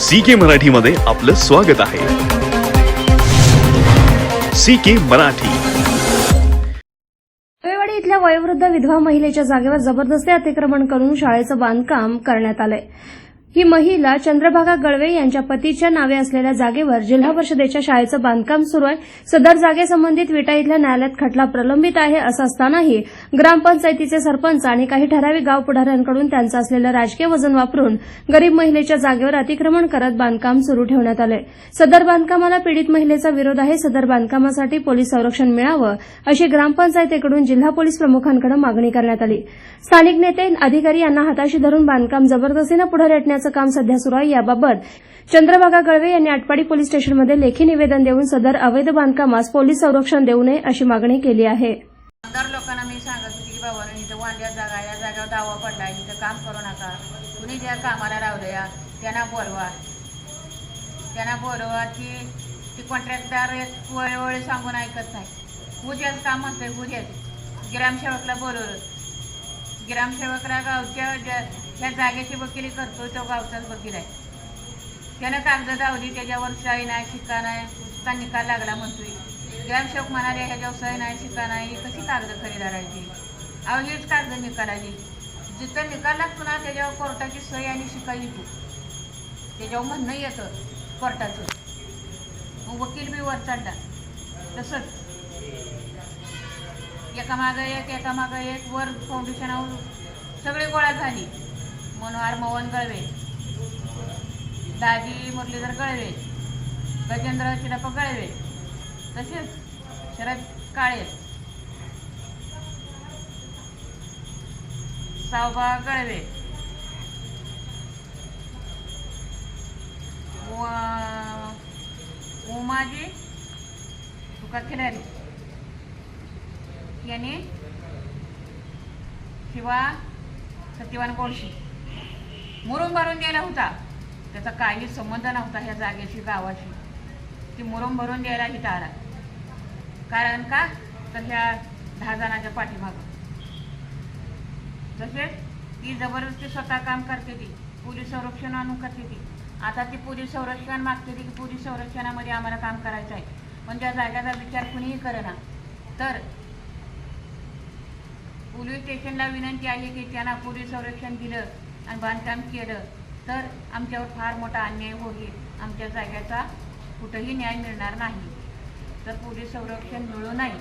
C के मराठीमध्ये आपलं स्वागत आहे. सी के मराठी. नवेवाडी इथल्या वयोवृद्ध विधवा महिलेच्या जागेवर जबरदस्ती अतिक्रमण करून शाळेचं बांधकाम करण्यात आलंय. ही महिला चंद्रभागा गळवे यांच्या पतीच्या नावे असलेल्या जागेवर जिल्हा परिषदेच्या शाळेचं बांधकाम सुरू आहे. सदर जागेसंबंधित विटा इथल्या न्यायालयात खटला प्रलंबित आहे असं असतानाही ग्रामपंचायतीचे सरपंच आणि काही ठराविक गाव पुढाऱ्यांकडून त्यांचं असलेलं राजकीय वजन वापरून गरीब महिलेच्या जागेवर अतिक्रमण करत बांधकाम सुरू ठेवण्यात आलंय. सदर बांधकामाला पीडित महिलेचा विरोध आहे. सदर बांधकामासाठी पोलीस संरक्षण मिळावं अशी ग्रामपंचायतीकडून जिल्हा पोलीस प्रमुखांकडे मागणी करण्यात आली. स्थानिक नेते अधिकारी यांना हाताशी धरून बांधकाम जबरदस्तीनं पुढे रेटण्यात करण्याचं काम सध्या सुरू आहे. याबाबत चंद्रभागा गळवे यांनी आटपाडी पोलीस स्टेशनमध्ये लेखी निवेदन देऊन सदर अवैध बांधकामास पोलीस संरक्षण देऊ नये अशी मागणी केली आहे. आमदार लोकांना मी सांगत होती की बाबा इथं वांद्या जागा या दावा पडला इथं काम करू नका. कुणी ज्या कामाला त्यांना बोलवा. त्यांना बोलवा की ती कॉन्ट्रॅक्टदार वेळोवेळी सांगून ऐकत नाही. उद्याच काम असते उद्याच ग्रामसेवकला बोलवलं. ग्रामसेवकला गावच्या त्या जागेची वकिली करतो तो गावचाच वकील आहे. त्यानं कागद जावली त्याच्यावर सही नाही शिक्का नाही का निकाल लागला म्हणतोय. ग्रामसेवक म्हणाले ह्याच्यावर सही नाही शिक्का नाही ही कशी कागद खरेदारायची अहो हीच कागद निकालायची जिथं निकाल लागतो ना त्याच्यावर कोर्टाची सही आणि शिक्का येतो. त्याच्यावर म्हणणं येतं कोर्टाचं. मग वकील बी वर चढला तसंच. एकामागं एक एकामागं एक वर फाउंडेशनावर सगळी गोळा झाली. मनोहर मोहन गळवे. दाजी मुरलीधर गळवे. गजेंद्र चिरप्पा गळवे. तसेच शरद काळे. सावबा गळवे. उमाजी तुका खिलारी यांनी शिवा सत्यवान कोळशी मुरुम भरून गेला होता. त्याचा काही संबंध नव्हता ह्या जागेशी गावाशी. ती मुरुम भरून द्यायला ही तारा कारण का? तर ह्या दहा जणांच्या पाठीमागं. तसेच ती जबरदस्ती स्वतः काम करते ती पोलीस संरक्षण आणून करते ती. आता ती पोलीस संरक्षण मागते ती की पोलीस संरक्षणामध्ये आम्हाला काम करायचं आहे. पण त्या जागेचा विचार कुणीही करेना. तर पोलीस स्टेशनला विनंती आहे की त्यांना पोलीस संरक्षण दिलं. आणि बांधकाम केलं तर आमच्यावर फार मोठा अन्याय होईल. आमच्या जाग्याचा कुठंही न्याय मिळणार नाही. तर पोलीस संरक्षण मिळू नाही